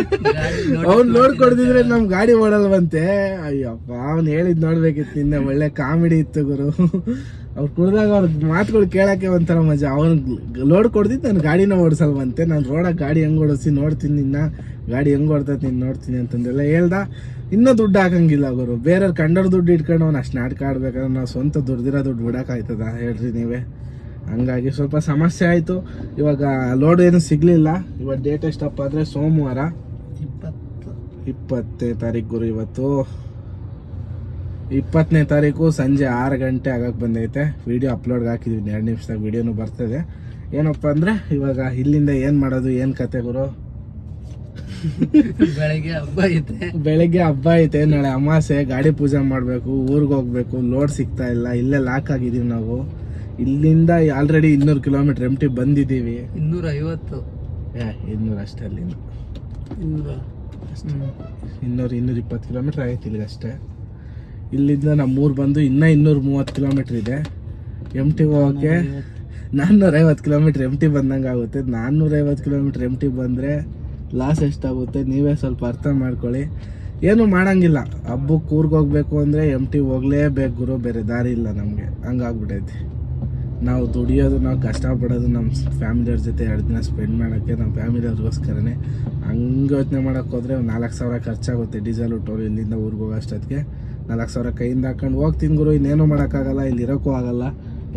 ಅವ್ನ್ ಅವ್ನು ನೋಡ್ಕೊಡ್ದಿದ್ರೆ ನಮ್ ಗಾಡಿ ಓಡಲ್ವಂತೆ. ಅಯ್ಯಪ್ಪ ಅವ್ನು ಹೇಳಿದ್ ನೋಡ್ಬೇಕಿತ್ತು ನಿನ್ನೆ ಒಳ್ಳೆ ಕಾಮಿಡಿ ಇತ್ತು ಗುರು. ಅವ್ರು ಕುಡ್ದಾಗ ಅವ್ರ ಮಾತುಗಳು ಕೇಳೋಕ್ಕೆ ಒಂಥರ ಮಜಾ. ಅವ್ನು ಲೋಡ್ ಕೊಡ್ದಿದ್ದು ನಾನು ಗಾಡಿನ ಓಡಿಸಲ್ವಂತೆ. ನಾನು ರೋಡಾಗ ಗಾಡಿ ಹೆಂಗ್ ಓಡಿಸಿ ನೋಡ್ತೀನಿ ನಿನ್ನ ಗಾಡಿ ಹೆಂಗ್ ಓಡ್ತೈತೆ ನೀನು ನೋಡ್ತೀನಿ ಅಂತಂದೆಲ್ಲ ಹೇಳ್ದ. ಇನ್ನೂ ದುಡ್ಡು ಹಾಕಂಗಿಲ್ಲ ಗುರು. ಬೇರೆಯವ್ರು ಕಂಡೋರ್ ದುಡ್ಡು ಇಟ್ಕೊಂಡು ಅವ್ನು ಅಷ್ಟು ನಾಟಕ ಆಡ್ಬೇಕಾದ್ರೆ ನಾವು ಸ್ವಂತ ದುಡ್ದಿರೋ ದುಡ್ಡು ಬಿಡೋಕ್ಕಾಯ್ತದ? ಹೇಳ್ರಿ ನೀವೇ. ಹಂಗಾಗಿ ಸ್ವಲ್ಪ ಸಮಸ್ಯೆ ಆಯಿತು. ಇವಾಗ ಲೋಡ್ ಏನು ಸಿಗಲಿಲ್ಲ. ಇವಾಗ ಡೇಟ್ ಎಷ್ಟಪ್ಪ ಅಂದರೆ ಸೋಮವಾರ. ಇಪ್ಪತ್ತು. ಇಪ್ಪತ್ತನೇ ತಾರೀಕು ಗುರು ಇವತ್ತು. ಇಪ್ಪತ್ತನೇ ತಾರೀಕು ಸಂಜೆ ಆರು ಗಂಟೆ ಆಗಕ್ಕೆ ಬಂದೈತೆ. ವಿಡಿಯೋ ಅಪ್ಲೋಡ್ಗೆ ಹಾಕಿದ್ವಿ ಎರಡು ನಿಮಿಷದಾಗ ವಿಡಿಯೋನು ಬರ್ತದೆ. ಏನಪ್ಪ ಅಂದರೆ ಇವಾಗ ಇಲ್ಲಿಂದ ಏನು ಮಾಡೋದು ಏನು ಕತೆ ಗುರು? ಬೆಳಗ್ಗೆ ಹಬ್ಬ ಐತೆ. ಬೆಳಗ್ಗೆ ಹಬ್ಬ ಐತೆ ನಾಳೆ ಅಮಾಸೆ ಗಾಡಿ ಪೂಜೆ ಮಾಡಬೇಕು ಊರಿಗೆ ಹೋಗ್ಬೇಕು ಲೋಡ್ ಸಿಗ್ತಾ ಇಲ್ಲ ಇಲ್ಲೇ ಲಾಕ್ ಆಗಿದ್ದೀವಿ ನಾವು. ಇಲ್ಲಿಂದ ಆಲ್ರೆಡಿ ಇನ್ನೂರು ಕಿಲೋಮೀಟ್ರ್ ಎಂ ಟಿ ಬಂದಿದ್ದೀವಿ. ಇನ್ನೂರ ಐವತ್ತು ಇನ್ನೂರ ಅಷ್ಟೇ ಅಲ್ಲಿಂದ. ಇನ್ನೂರ. ಇನ್ನೂರು ಇನ್ನೂರ ಇಪ್ಪತ್ತು ಕಿಲೋಮೀಟ್ರ್ ಆಯ್ತು ಇಲ್ಲಿಗೆ ಅಷ್ಟೇ ಇಲ್ಲಿಂದ ನಮ್ಮೂರು ಬಂದು ಇನ್ನೂ ಇನ್ನೂರ ಮೂವತ್ತು ಕಿಲೋಮೀಟ್ರ್ ಇದೆ. ಎಂ ಟಿ ಹೋಗೋಕ್ಕೆ ನಾನ್ನೂರೈವತ್ತು ಕಿಲೋಮೀಟ್ರ್ ಎಂ ಟಿ ಬಂದಂಗೆ ಆಗುತ್ತೆ. ನಾನ್ನೂರೈವತ್ತು ಕಿಲೋಮೀಟ್ರ್ ಎಂ ಟಿ ಬಂದರೆ ಲಾಸ್ ಎಷ್ಟಾಗುತ್ತೆ? ನೀವೇ ಸ್ವಲ್ಪ ಅರ್ಥ ಮಾಡ್ಕೊಳ್ಳಿ. ಏನು ಮಾಡಂಗಿಲ್ಲ. ಹಬ್ಬಕ್ಕೆ ಊರಿಗೆ ಹೋಗ್ಬೇಕು ಅಂದರೆ ಎಂ ಟಿ ಹೋಗಲೇಬೇಕು ಗುರು, ಬೇರೆ ದಾರಿ ಇಲ್ಲ ನಮಗೆ. ಹಂಗಾಗ್ಬಿಟ್ಟೈತಿ ನಾವು ದುಡಿಯೋದು, ನಾವು ಕಷ್ಟಪಡೋದು ನಮ್ಮ ಫ್ಯಾಮಿಲಿಯವ್ರ ಜೊತೆ ಎರಡು ದಿನ ಸ್ಪೆಂಡ್ ಮಾಡೋಕ್ಕೆ ನಮ್ಮ ಫ್ಯಾಮಿಲಿಯವ್ರಿಗೋಸ್ಕರನೇ. ಹಂಗೆ ಯೋಚನೆ ಮಾಡೋಕ್ಕೋದ್ರೆ ನಾಲ್ಕು ಸಾವಿರ ಖರ್ಚಾಗುತ್ತೆ ಡೀಸೆಲ್ ಟೋಲ್ ಇಲ್ಲಿಂದ ಊರಿಗೆ ಹೋಗೋ ಅಷ್ಟೊತ್ತಿಗೆ. ನಾಲ್ಕು ಸಾವಿರ ಕೈಯಿಂದ ಹಾಕೊಂಡು ಹೋಗ್ತೀನಿ ಗುರು, ಇನ್ನೇನು ಮಾಡೋಕ್ಕಾಗಲ್ಲ, ಇಲ್ಲಿ ಇರೋಕ್ಕೂ ಆಗಲ್ಲ.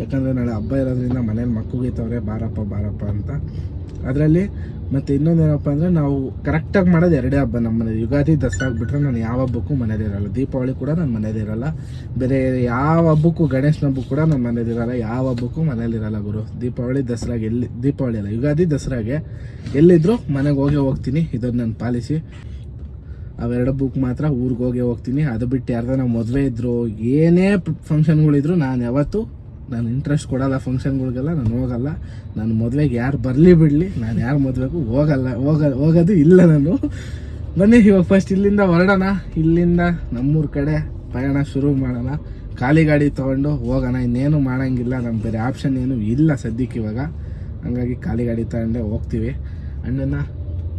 ಯಾಕಂದರೆ ನಾಳೆ ಹಬ್ಬ ಇರೋದ್ರಿಂದ ಮನೇಲಿ ಮಕ್ಕಳಿಗೈತವ್ರೆ ಬಾರಪ್ಪ ಬಾರಪ್ಪ ಅಂತ. ಅದರಲ್ಲಿ ಮತ್ತು ಇನ್ನೊಂದೇನಪ್ಪ ಅಂದರೆ ನಾವು ಕರೆಕ್ಟಾಗಿ ಮಾಡೋದು ಎರಡೇ ಹಬ್ಬ ನಮ್ಮ ಮನೆಯಲ್ಲಿ ಯುಗಾದಿ, ದಸರಾ ಬಿಟ್ಟರೆ ನಾನು ಯಾವ ಹಬ್ಬಕ್ಕೂ ಮನೇಲಿ ಇರಲ್ಲ. ದೀಪಾವಳಿ ಕೂಡ ನಾನು ಮನೇಲಿ ಇರಲ್ಲ. ಬೇರೆ ಯಾವ ಹಬ್ಬಕ್ಕೂ, ಗಣೇಶನ ಹಬ್ಬ ಕೂಡ ನಾನು ಮನೇಲಿ ಇರೋಲ್ಲ. ಯಾವ ಹಬ್ಬಕ್ಕೂ ಮನೇಲಿ ಇರಲ್ಲ ಗುರು. ದೀಪಾವಳಿ, ದಸರಾಗೆ ಎಲ್ಲಿ, ದೀಪಾವಳಿ ಅಲ್ಲ, ಯುಗಾದಿ, ದಸರಾಗೆ ಎಲ್ಲಿದ್ರು ಮನೆಗೆ ಹೋಗೇ ಹೋಗ್ತೀನಿ. ಇದನ್ನು ನಾನು ಪಾಲಿಸಿ. ಅವೆರಡು ಬುಕ್ ಮಾತ್ರ ಊರಿಗೆ ಹೋಗಿ ಹೋಗ್ತೀನಿ. ಅದು ಬಿಟ್ಟು ಯಾರ್ದಾನ ಮದುವೆ ಇದ್ರು, ಏನೇ ಫಂಕ್ಷನ್ಗಳಿದ್ರು ನಾನು ಯಾವತ್ತೂ ನಾನು ಇಂಟ್ರೆಸ್ಟ್ ಕೊಡಲ್ಲ ಫಂಕ್ಷನ್ಗಳಿಗೆಲ್ಲ ನಾನು ಹೋಗಲ್ಲ. ನಾನು ಮದುವೆಗೆ ಯಾರು ಬರಲಿ ಬಿಡಲಿ, ನಾನು ಯಾರು ಮದುವೆಗೂ ಹೋಗಲ್ಲ, ಹೋಗ, ಹೋಗೋದು ಇಲ್ಲ ನಾನು. ಬನ್ನಿ, ಇವಾಗ ಫಸ್ಟ್ ಇಲ್ಲಿಂದ ಹೊರಡೋಣ. ಇಲ್ಲಿಂದ ನಮ್ಮೂರ ಕಡೆ ಪ್ರಯಾಣ ಶುರು ಮಾಡೋಣ. ಖಾಲಿ ಗಾಡಿ ತೊಗೊಂಡು ಹೋಗೋಣ. ಇನ್ನೇನು ಮಾಡೋಂಗಿಲ್ಲ. ನಮ್ಮ ಬೇರೆ ಆಪ್ಷನ್ ಏನು ಇಲ್ಲ ಸದ್ಯಕ್ಕೆ ಇವಾಗ. ಹಂಗಾಗಿ ಖಾಲಿ ಗಾಡಿ ತಗೊಂಡೆ ಹೋಗ್ತೀವಿ. ಅಣ್ಣನ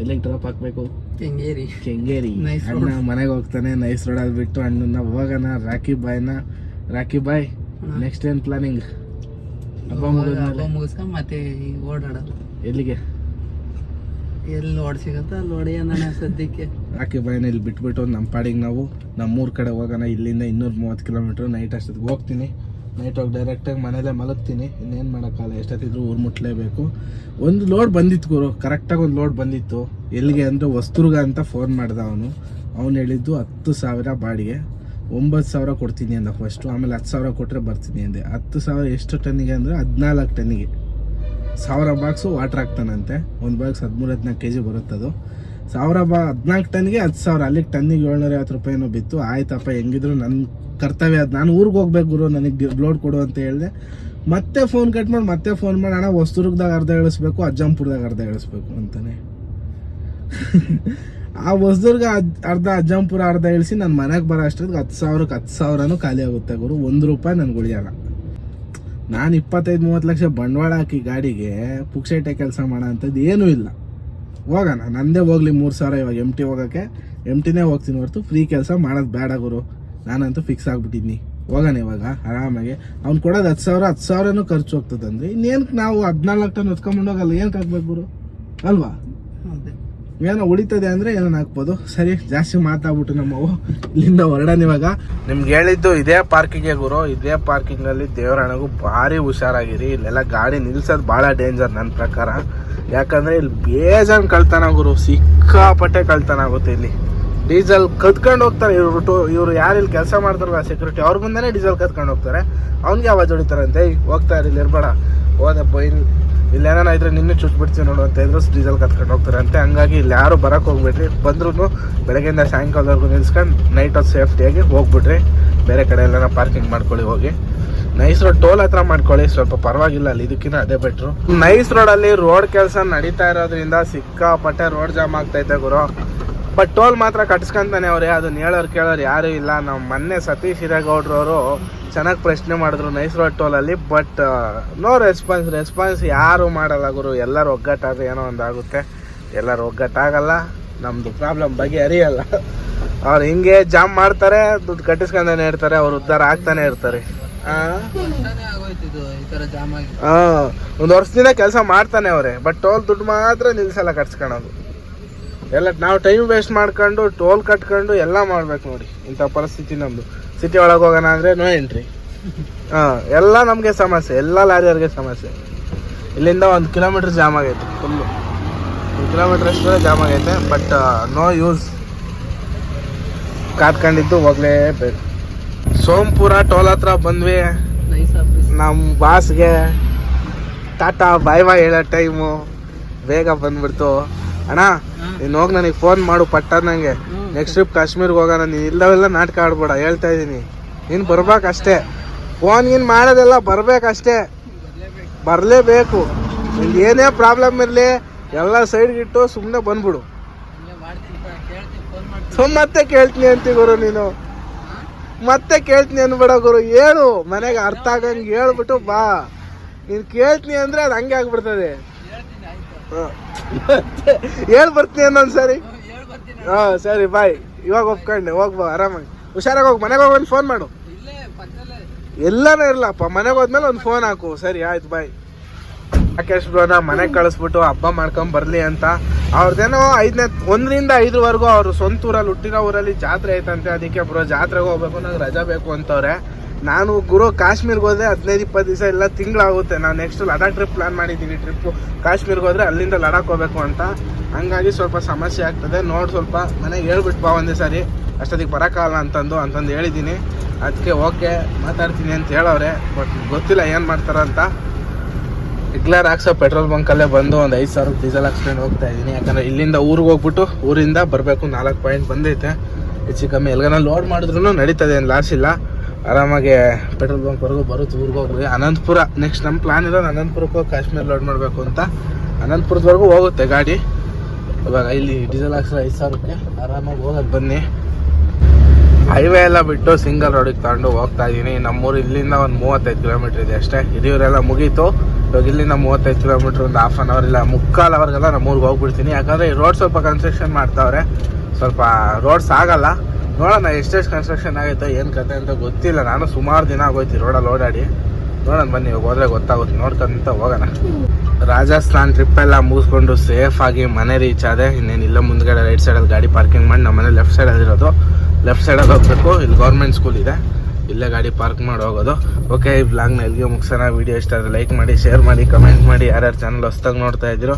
ಎಲ್ಲಿಗೆ ಡ್ರಾಪ್ ಹಾಕ್ಬೇಕು? ಕೆಂಗೇರಿ. ಕೆಂಗೇರಿ. ಅಣ್ಣ ಮನೆಗೆ ಹೋಗ್ತಾನೆ ನೈಸ್ ರೋಡಲ್ಲಿ ಬಿಟ್ಟು ಅಣ್ಣನ ಹೋಗೋಣ ರಾಕಿ ಬಾಯ್ನ ರಾಕಿ ಬಾಯ್ ನೆಕ್ಸ್ಟ್ ಏನು ಪ್ಲಾನಿಂಗ್ ಹಬ್ಬ ಮುಗಿದ್ಮೇಲೆ? ಮುಗಿಸ್ಕೊಂಡ್ ಮತ್ತೆ ಓಡಾಡೋದು ಎಲ್ಲಿಗೆ? ಎಲ್ಲಿ ಓಡ್ ಸಿಗತ್ತ ಅಲ್ಲಿ ಹೊಡೆಯೋಣ ಸದ್ಯಕ್ಕೆ. ರಾಕಿ ಬಾಯ್ನ ಇಲ್ಲಿ ಬಿಟ್ಬಿಟ್ಟು ನಮ್ಮ ಪಾಡಿಗೆ ನಾವು ನಮ್ಮೂರ ಕಡೆ ಹೋಗೋಣ ಇಲ್ಲಿಂದ ಇನ್ನೂರ ಮೂವತ್ತು ಕಿಲೋಮೀಟ್ರ್ ನೈಟ್ ಅಷ್ಟೊತ್ತಿಗೆ ಹೋಗ್ತೀನಿ. ನೈಟ್ ಹೋಗಿ ಡೈರೆಕ್ಟಾಗಿ ಮನೇಲೇ ಮಲಗ್ತೀನಿ, ಇನ್ನೇನು ಮಾಡೋಕ್ಕಾಗಲ್ಲ, ಎಷ್ಟೊತ್ತಿದ್ರು ಊರು ಮುಟ್ಲೇಬೇಕು. ಒಂದು ಲೋಡ್ ಬಂದಿತ್ತು ಗುರು ಕರೆಕ್ಟಾಗಿ ಒಂದು ಲೋಡ್ ಬಂದಿತ್ತು. ಎಲ್ಲಿಗೆ ಅಂದರೆ ವಸ್ತುರ್ಗ ಅಂತ ಫೋನ್ ಮಾಡ್ದ ಅವನು. ಅವನು ಹೇಳಿದ್ದು ಹತ್ತು ಸಾವಿರ ಬಾಡಿಗೆ, ಒಂಬತ್ತು ಸಾವಿರ ಕೊಡ್ತೀನಿ ಅಂದ ಫಸ್ಟು ಆಮೇಲೆ ಹತ್ತು ಸಾವಿರ ಕೊಟ್ಟರೆ ಬರ್ತೀನಿ ಅಂದೆ. ಹತ್ತು ಸಾವಿರ ಎಷ್ಟು ಟನ್ನಿಗೆ ಅಂದರೆ ಹದಿನಾಲ್ಕು ಟನ್ನಿಗೆ ಸಾವಿರ ಬಾಕ್ಸು ವಾಟ್ರ್ ಹಾಕ್ತಾನಂತೆ. ಒಂದು ಬಾಕ್ಸ್ ಹದಿಮೂರು, ಹದಿನಾಲ್ಕು ಕೆ ಜಿ ಬರುತ್ತದು ಸಾವಿರ ಬಾ ಹದಿನಾಲ್ಕು ಟನ್ಗೆ ಹತ್ತು ಸಾವಿರ. ಅಲ್ಲಿಗೆ ಟನ್ನಿಗೆ ಏಳ್ನೂರ ಐವತ್ತು ರೂಪಾಯಿನೋ ಬಿತ್ತು. ಆಯ್ತಪ್ಪ, ಹೆಂಗಿದ್ರು ನನ್ನ ಕರ್ತವ್ಯ ಅದು. ನಾನು ಊರಿಗೆ ಹೋಗ್ಬೇಕು ಗುರು, ನನಗೆ ಲೋಡ್ ಕೊಡು ಅಂತ ಹೇಳಿದೆ. ಮತ್ತೆ ಫೋನ್ ಕಟ್ ಮಾಡಿ, ಮತ್ತೆ ಫೋನ್ ಮಾಡಿ. ಅಣ್ಣ, ಹೊಸದುರ್ಗದಾಗ ಅರ್ಧ ಇಳಿಸ್ಬೇಕು ಅಜ್ಜಂಪುರದಾಗ ಅರ್ಧ ಇಳಿಸ್ಬೇಕು ಅಂತಾನೆ. ಆ ಹೊಸದುರ್ಗ ಅರ್ಧ ಅಜ್ಜಂಪುರ ಅರ್ಧ ಇಳಿಸಿ ನನ್ನ ಮನೆಗೆ ಬರೋ ಅಷ್ಟೊತ್ತಿಗೆ ಹತ್ತು ಸಾವಿರಕ್ಕೆ ಹತ್ತು ಸಾವಿರನೂ ಖಾಲಿ ಆಗುತ್ತೆ ಗುರು. ಒಂದು ರೂಪಾಯಿ ನನ್ಗೆ ಉಳಿಯಲ್ಲ. ನಾನು ಇಪ್ಪತ್ತೈದು, ಮೂವತ್ತು ಲಕ್ಷ ಬಂಡವಾಳ ಹಾಕಿ ಗಾಡಿಗೆ ಪುಕ್ಸೈಟೆ ಕೆಲಸ ಮಾಡೋ ಅಂಥದ್ದು ಏನೂ ಇಲ್ಲ. ಹೋಗೋಣ. ನಂದೇ ಹೋಗ್ಲಿ ಮೂರು ಸಾವಿರ ಇವಾಗ ಎಂ ಟಿ ಹೋಗೋಕ್ಕೆ. ಎಂ ಟಿನೇ ಹೋಗ್ತೀನಿ ಹೊರತು. ಫ್ರೀ ಕೆಲಸ ಮಾಡೋದು ಬೇಡ ಗುರು. ನಾನಂತೂ ಫಿಕ್ಸ್ ಆಗ್ಬಿಟ್ಟಿದ್ನಿ. ಹೋಗೋಣ ಇವಾಗ ಆರಾಮಾಗಿ. ಅವ್ನು ಕೊಡೋದು ಹತ್ತು ಸಾವಿರ ಹತ್ತು ಸಾವಿರನೂ ಖರ್ಚು ಹೋಗ್ತದಂದ್ರೆ ಇನ್ನೇನಕ್ಕೆ ನಾವು ಹದಿನಾಲ್ಕು ಟನ್ ಹೊತ್ಕೊಂಡು ಹೋಗಲ್ಲ ಏನು ಹಾಕ್ಬೇಕು ಗುರು ಅಲ್ವಾ? ಏನೋ ಉಳಿತದೆ ಅಂದರೆ ಏನೋ ಹಾಕ್ಬೋದು ಸರಿ ಜಾಸ್ತಿ ಮಾತಾಡ್ಬಿಟ್ಟು ನಮ್ಮವು ಇಲ್ಲಿಂದ ಹೊರಡೋಣ ಇವಾಗ. ನಿಮ್ಗೆ ಹೇಳಿದ್ದು ಇದೇ ಪಾರ್ಕಿಂಗೇ ಗುರು. ಇದೇ ಪಾರ್ಕಿಂಗಲ್ಲಿ ದೇವರಾಣಗೂ ಭಾರಿ ಹುಷಾರಾಗಿರಿ. ಇಲ್ಲೆಲ್ಲ ಗಾಡಿ ನಿಲ್ಸೋದು ಭಾಳ ಡೇಂಜರ್ ನನ್ನ ಪ್ರಕಾರ. ಯಾಕಂದರೆ ಇಲ್ಲಿ ಬೇಜಾನ್ ಕಳ್ತಾನ ಗುರು. ಸಿಕ್ಕಾಪಟ್ಟೆ ಕಳ್ತನ ಆಗುತ್ತೆ ಇಲ್ಲಿ. ಡೀಸೆಲ್ ಕದ್ಕೊಂಡು ಹೋಗ್ತಾರೆ. ಇವರು ಟು ಇವರು ಯಾರು ಇಲ್ಲಿ ಕೆಲಸ ಮಾಡ್ತಾರಲ್ಲ ಸೆಕ್ಯೂರಿಟಿ ಅವ್ರ ಮುಂದೆನೇ ಡೀಸೆಲ್ ಕದ್ಕೊಂಡು ಹೋಗ್ತಾರೆ. ಅವ್ನಿಗೆ ಆವಾಜ್ ಹೊಡಿತಾರಂತೆ "ಏಯ್, ಹೋಗ್ತಾ ಇರಲಿ ಇರ್ಬೇಡ ಹೋದಪ್ಪ ಇಲ್ಲಿ ಇಲ್ಲೇನ ಇದ್ರೆ ನಿನ್ನೆ ಚುಟ್ಬಿಡ್ತೀವಿ ನೋಡು ಅಂತ ಇದ್ರು ಡೀಸೆಲ್ ಕತ್ಕೊಂಡು ಹೋಗ್ತಾರೆ ಅಂತೆ ಹಂಗಾಗಿ ಇಲ್ಲಿ ಯಾರು ಬರಕ್ಕೆ ಹೋಗ್ಬಿಟ್ರಿ ಬಂದ್ರೂ ಬೆಳಗ್ಗೆಯಿಂದ ಸಾಯಂಕಾಲದವರೆಗೂ ನಿಲ್ಸ್ಕೊಂಡು ನೈಟ್ ಹೊತ್ತು ಸೇಫ್ಟಿಯಾಗಿ ಹೋಗ್ಬಿಟ್ರಿ ಬೇರೆ ಕಡೆ ಎಲ್ಲ ಪಾರ್ಕಿಂಗ್ ಮಾಡ್ಕೊಳ್ಳಿ ಹೋಗಿ. ನೈಸ್ ರೋಡ್ ಟೋಲ್ ಹತ್ರ ಮಾಡ್ಕೊಳ್ಳಿ. ಸ್ವಲ್ಪ ಪರವಾಗಿಲ್ಲ ಅಲ್ಲಿ ಇದಕ್ಕಿಂತ ಅದೇ ಬೆಟ್ರು ನೈಸ್ ರೋಡಲ್ಲಿ ರೋಡ್ ಕೆಲಸ ನಡೀತಾ ಇರೋದ್ರಿಂದ ಸಿಕ್ಕಾಪಟ್ಟೆ ರೋಡ್ ಜಾಮ್ ಆಗ್ತೈತೆ ಗುರು. ಬಟ್ ಟೋಲ್ ಮಾತ್ರ ಕಟ್ಸ್ಕೊಂತಾನೆ ಅವ್ರೆ, ಅದನ್ನ ಹೇಳೋರು ಕೇಳೋರು ಯಾರು ಇಲ್ಲ. ನಮ್ಮ ಮೊನ್ನೆ ಸತೀಶ್ ಹಿರೇಗೌಡ್ರವರು ಚೆನ್ನಾಗಿ ಪ್ರಶ್ನೆ ಮಾಡಿದ್ರು ನೈಸ್ ರೋಡ್ ಟೋಲಲ್ಲಿ ಬಟ್ ನೋ ರೆಸ್ಪಾನ್ಸ್ ರೆಸ್ಪಾನ್ಸ್ ಯಾರು ಮಾಡಲ್ಲ ಗುರು. ಎಲ್ಲರೂ ಒಗ್ಗಟ್ಟಾದ್ರೆ ಏನೋ ಒಂದು ಆಗುತ್ತೆ. ಎಲ್ಲರೂ ಒಗ್ಗಟ್ಟಾಗಲ್ಲ. ನಮ್ಮದು ಪ್ರಾಬ್ಲಮ್ ಬಗ್ಗೆ ಅರಿಯಲ್ಲ ಅವ್ರು ಹಿಂಗೆ ಜಾಮ್ ಮಾಡ್ತಾರೆ, ದುಡ್ಡು ಕಟ್ಟಿಸ್ಕೊಂಡೇ ಇರ್ತಾರೆ, ಅವ್ರು ಉದ್ಧಾರ ಆಗ್ತಾನೆ ಇರ್ತಾರೆ. ಹಾಂ ಒಂದು ವರ್ಷದಿಂದ ಕೆಲಸ ಮಾಡ್ತಾನೆ ಅವ್ರೆ ಬಟ್ ಟೋಲ್ ದುಡ್ಡು ಮಾತ್ರ ನಿಲ್ಸಲ್ಲ ಕಟ್ಸ್ಕೊಳೋದು. ಎಲ್ಲ ನಾವು ಟೈಮ್ ವೇಸ್ಟ್ ಮಾಡ್ಕೊಂಡು ಟೋಲ್ ಕಟ್ಕೊಂಡು ಎಲ್ಲ ಮಾಡ್ಬೇಕು ನೋಡಿ. ಇಂಥ ಪರಿಸ್ಥಿತಿ ನಮ್ಮದು ಸಿಟಿ ಒಳಗೆ ಹೋಗೋಣ ಅಂದರೆ ನೋ ಎಂಟ್ರಿ ಹಾಂ ಎಲ್ಲ ನಮಗೆ ಸಮಸ್ಯೆ ಎಲ್ಲ ಲಾರಿಯವ್ರಿಗೆ ಸಮಸ್ಯೆ. ಇಲ್ಲಿಂದ ಒಂದು ಕಿಲೋಮೀಟ್ರ್ ಜಾಮ್ ಆಗೈತೆ ಫುಲ್ಲು ಒಂದು ಕಿಲೋಮೀಟ್ರ್ ಅಷ್ಟು ಜಾಮ್ ಆಗೈತೆ ಬಟ್ ನೋ ಯೂಸ್ ಕಾತ್ಕೊಂಡಿದ್ದು ಹೋಗ್ಲೇಬೇಕು. ಸೋಂಪುರ ಟೋಲ್ ಹತ್ರ ಬಂದ್ವಿ. ನಮ್ಮ ಬಾಸ್ಗೆ ಟಾಟಾ ಬಾಯ್ ಬಾಯ್ ಹೇಳೋ ಟೈಮು ಬೇಗ ಬಂದ್ಬಿಡ್ತು. ಅಣ್ಣ ನೀನು ಹೋಗಿ ನನಗೆ ಫೋನ್ ಮಾಡು ಪಟ್ಟ ನಂಗೆ. ನೆಕ್ಸ್ಟ್ ಟ್ರಿಪ್ ಕಾಶ್ಮೀರ್ಗೆ ಹೋಗೋಣ ನೀನು ಇಲ್ಲವೆಲ್ಲ ನಾಟಕ ಆಡ್ಬೇಡ ಹೇಳ್ತಾ ಇದೀನಿ. ನೀನು ಬರ್ಬೇಕಷ್ಟೇ. ಫೋನ್ ಗೀನ್ ಮಾಡೋದೆಲ್ಲ ಬರ್ಬೇಕಷ್ಟೇ. ಬರಲೇಬೇಕು. ನಿಂದು ಏನೇ ಪ್ರಾಬ್ಲಮ್ ಇರಲಿ ಎಲ್ಲ ಸೈಡ್ಗಿಟ್ಟು ಸುಮ್ಮನೆ ಬಂದ್ಬಿಡು. ಸೊ ಮತ್ತೆ ಕೇಳ್ತೀನಿ ಅಂತಿ ಗುರು ನೀನು. ಮತ್ತೆ ಕೇಳ್ತೀನಿ ಅನ್ಬೇಡ ಗುರು ಹೇಳು. ಮನೆಗೆ ಅರ್ಥ ಆಗಂಗೆ ಹೇಳ್ಬಿಟ್ಟು ಬಾ. ನೀನು ಕೇಳ್ತೀನಿ ಅಂದ್ರೆ ಅದು ಹಂಗೆ ಆಗ್ಬಿಡ್ತದೆ. ಹೇಳ್ ಬರ್ತೀನಿ ಅನ್ನೊಂದು ಸರಿ ಹಾಂ, ಸರಿ ಬಾಯ್ ಇವಾಗ ಒಪ್ಕೊಂಡೆ ಹೋಗ್ಬಾ ಆರಾಮಾಗಿ. ಹುಷಾರಾಗಿ ಹೋಗಿ, ಮನೆಗೆ ಹೋಗಿ ಫೋನ್ ಮಾಡು. ಎಲ್ಲಾನು ಇರ್ಲಪ್ಪ, ಮನೆಗೆ ಹೋದ್ಮೇಲೆ ಒಂದು ಫೋನ್ ಹಾಕು. ಸರಿ, ಆಯ್ತು ಬಾಯ್ ರಾಕೇಶ್ ಬ್ರೋನ ಮನೆಗೆ ಕಳಿಸ್ಬಿಟ್ಟು ಹಬ್ಬ ಮಾಡ್ಕೊಂಡ್ ಬರ್ಲಿ ಅಂತ. ಅವ್ರದ್ದೇನೋ ಐದನೇ, ಒಂದರಿಂದ ಐದರವರೆಗೂ ಅವರು ಸ್ವಂತ ಊರಲ್ಲಿ, ಹುಟ್ಟಿರೋ ಊರಲ್ಲಿ ಜಾತ್ರೆ ಐತಂತೆ. ಅದಕ್ಕೆ ಬ್ರೋ, ಜಾತ್ರೆಗೆ ಹೋಗ್ಬೇಕು ನಂಗೆ ರಜಾ ಬೇಕು ಅಂತವ್ರೆ. ನಾನು ಗುರು, ಕಾಶ್ಮೀರ್ಗೆ ಹೋದ್ರೆ ಹದಿನೈದು, ಇಪ್ಪತ್ತು ದಿವಸ ಎಲ್ಲ ತಿಂಗಳಾಗುತ್ತೆ. ನಾನು ನೆಕ್ಸ್ಟ್ ಲಡಾಖ್ ಟ್ರಿಪ್ ಪ್ಲಾನ್ ಮಾಡಿದ್ದೀನಿ ಟ್ರಿಪ್ಪು ಕಾಶ್ಮೀರ್ಗೆ ಹೋದ್ರೆ ಅಲ್ಲಿಂದ ಲಡಾಖ್ ಹೋಗ್ಬೇಕು ಅಂತ. ಹಂಗಾಗಿ ಸ್ವಲ್ಪ ಸಮಸ್ಯೆ ಆಗ್ತದೆ. ನೋಡಿ ಸ್ವಲ್ಪ ಮನೆಗೆ ಹೇಳ್ಬಿಟ್ಟು ಬಾ ಒಂದೇ ಸಾರಿ. ಅಷ್ಟೊತ್ತಿಗೆ ಬರೋಕ್ಕಾಗಲ್ಲ ಅಂತಂದು ಅಂತಂದು ಹೇಳಿದ್ದೀನಿ ಅದಕ್ಕೆ ಓಕೆ, ಮಾತಾಡ್ತೀನಿ ಅಂತ ಹೇಳವ್ರೆ. ಬಟ್ ಗೊತ್ತಿಲ್ಲ ಏನು ಮಾಡ್ತಾರಂತ ಇಗ್ಲಾರ್ ಹಾಕ್ಸೋ ಪೆಟ್ರೋಲ್ ಬಂಕಲ್ಲೇ ಬಂದು ಒಂದು ಐದು ಸಾವಿರ ಡೀಸೆಲ್ ಹಾಕ್ಸ್ಕೊಂಡು ಹೋಗ್ತಾ ಇದ್ದೀನಿ ಯಾಕಂದರೆ ಇಲ್ಲಿಂದ ಊರಿಗೆ ಹೋಗ್ಬಿಟ್ಟು ಊರಿಂದ ಬರಬೇಕು. ನಾಲ್ಕು ಪಾಯಿಂಟ್ ಬಂದೈತೆ. ಹೆಚ್ಚು ಕಮ್ಮಿ. ಎಲ್ಗನ ಲೋಡ್ ಮಾಡಿದ್ರು ನಡೀತದೆ ಏನು ಲಾಸ್ ಇಲ್ಲ. ಆರಾಮಾಗಿ ಪೆಟ್ರೋಲ್ ಬಂಕ್ವರೆಗೂ ಬರುತ್ತೆ ಊರಿಗೆ ಹೋಗ್ಬೋದು ಅನಂತಪುರ ನೆಕ್ಸ್ಟ್ ನಮ್ಮ ಪ್ಲಾನ್ ಇರೋದು ಅನಂತಪುರಕ್ಕೆ ಹೋಗಿ ಕಾಶ್ಮೀರ ಲೋಡ್ ಮಾಡಬೇಕು ಅಂತ. ಅನಂತಪುರದವರೆಗೂ ಹೋಗುತ್ತೆ ಗಾಡಿ. ಇವಾಗ ಇಲ್ಲಿ ಡೀಸೆಲ್ ಹಾಕ್ಸೋ ಐದು ಸಾವಿರಕ್ಕೆ ಆರಾಮಾಗಿ ಹೋಗೋದು ಬನ್ನಿ. ಹೈವೇ ಎಲ್ಲ ಬಿಟ್ಟು ಸಿಂಗಲ್ ರೋಡಿಗೆ ತಗೊಂಡು ಹೋಗ್ತಾ ಇದ್ದೀನಿ ನಮ್ಮೂರು ಇಲ್ಲಿಂದ ಒಂದು ಮೂವತ್ತೈದು ಕಿಲೋಮೀಟ್ರ್ ಇದೆ ಅಷ್ಟೇ. ಹಿರಿಯೂರೆಲ್ಲ ಮುಗೀತು. ಇವಾಗ ಇಲ್ಲಿಂದ ಮೂವತ್ತೈದು ಕಿಲೋಮೀಟ್ರ್ ಒಂದು ಹಾಫ್ ಆನ್ ಅವರ್ ಇಲ್ಲ, ಮುಕ್ಕಾಲು ಅವರ್ಗೆಲ್ಲ ನಮ್ಮೂರಿಗೆ ಹೋಗ್ಬಿಡ್ತೀನಿ. ಯಾಕಂದರೆ ಈ ರೋಡ್ ಸ್ವಲ್ಪ ಕನ್ಸ್ಟ್ರಕ್ಷನ್ ಮಾಡ್ತಾವ್ರೆ. ಸ್ವಲ್ಪ ರೋಡ್ಸ್ ಆಗಲ್ಲ. ನೋಡೋಣ ಎಷ್ಟೆಷ್ಟು ಕನ್ಸ್ಟ್ರಕ್ಷನ್ ಆಗೈತೆ, ಏನು ಕತೆ ಅಂತ ಗೊತ್ತಿಲ್ಲ. ನಾನು ಸುಮಾರು ದಿನ ಆಗೋಯ್ತು ರೋಡಲ್ಲಿ ಓಡಾಡಿ. ನೋಡೋಣ ಬನ್ನಿ, ಇವಾಗ ಹೋದ್ರೆ ಗೊತ್ತಾಗುತ್ತೆ. ನೋಡ್ಕೊಂತ ಹೋಗೋಣ. ರಾಜಸ್ಥಾನ್ ಟ್ರಿಪ್ ಎಲ್ಲ ಮುಗಿಸ್ಕೊಂಡು ಸೇಫ್ ಆಗಿ ಮನೆ ರೀಚ್ ಆದೆ. ಇನ್ನೇನು ಇಲ್ಲ ಮುಂದ್ಗಡೆ ರೈಟ್ ಸೈಡಲ್ಲಿ ಗಾಡಿ ಪಾರ್ಕಿಂಗ್ ಮಾಡಿ ನಮ್ಮನೆ ಲೆಫ್ಟ್ ಸೈಡಲ್ಲಿರೋದು ಲೆಫ್ಟ್ ಸೈಡಲ್ಲಿ ಹೋಗ್ಬೇಕು. ಇಲ್ಲಿ ಗೌರ್ಮೆಂಟ್ ಸ್ಕೂಲ್ ಇದೆ. ಇಲ್ಲೇ ಗಾಡಿ ಪಾರ್ಕ್ ಮಾಡಿ ಹೋಗೋದು. ಓಕೆ ಈ ಬ್ಲಾಗ್ನ ಎಲ್ಲಿಗೆ ಮುಗಿಸೋಣ. ವೀಡಿಯೋ ಇಷ್ಟ ಆದರೆ ಲೈಕ್ ಮಾಡಿ ಶೇರ್ ಮಾಡಿ ಕಮೆಂಟ್ ಮಾಡಿ. ಯಾರ್ಯಾರು ಚಾನಲ್ ಹೊಸ್ದಾಗಿ ನೋಡ್ತಾ ಇದ್ದೀರೋ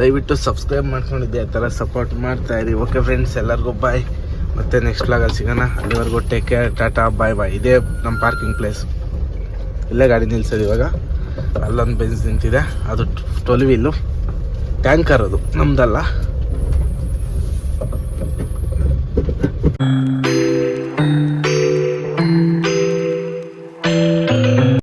ದಯವಿಟ್ಟು ಸಬ್ಸ್ಕ್ರೈಬ್ ಮಾಡ್ಕೊಂಡಿದ್ದೆ. ಆ ಥರ ಸಪೋರ್ಟ್ ಮಾಡ್ತಾ ಇರಿ. ಓಕೆ ಫ್ರೆಂಡ್ಸ್ ಎಲ್ಲರಿಗೂ ಬಾಯ್ ಮತ್ತೆ ನೆಕ್ಸ್ಟ್ ಬ್ಲಾಗಲ್ಲಿ ಸಿಗೋಣ. ಅಲ್ಲಿವರೆಗೂ take care tata bye bye ಇದೇ ನಮ್ಮ ಪಾರ್ಕಿಂಗ್ ಪ್ಲೇಸ್ ಇಲ್ಲೇ ಗಾಡಿ ನಿಲ್ಸೋದು ಇವಾಗ. ಅಲ್ಲೊಂದು ಬೆಂಚ್ ನಿಂತಿದೆ. ಅದು ಟ್ವೆಲ್ ವೀಲು ಟ್ಯಾಂಕರ್ ಅದು. ನಮ್ದಲ್ಲ.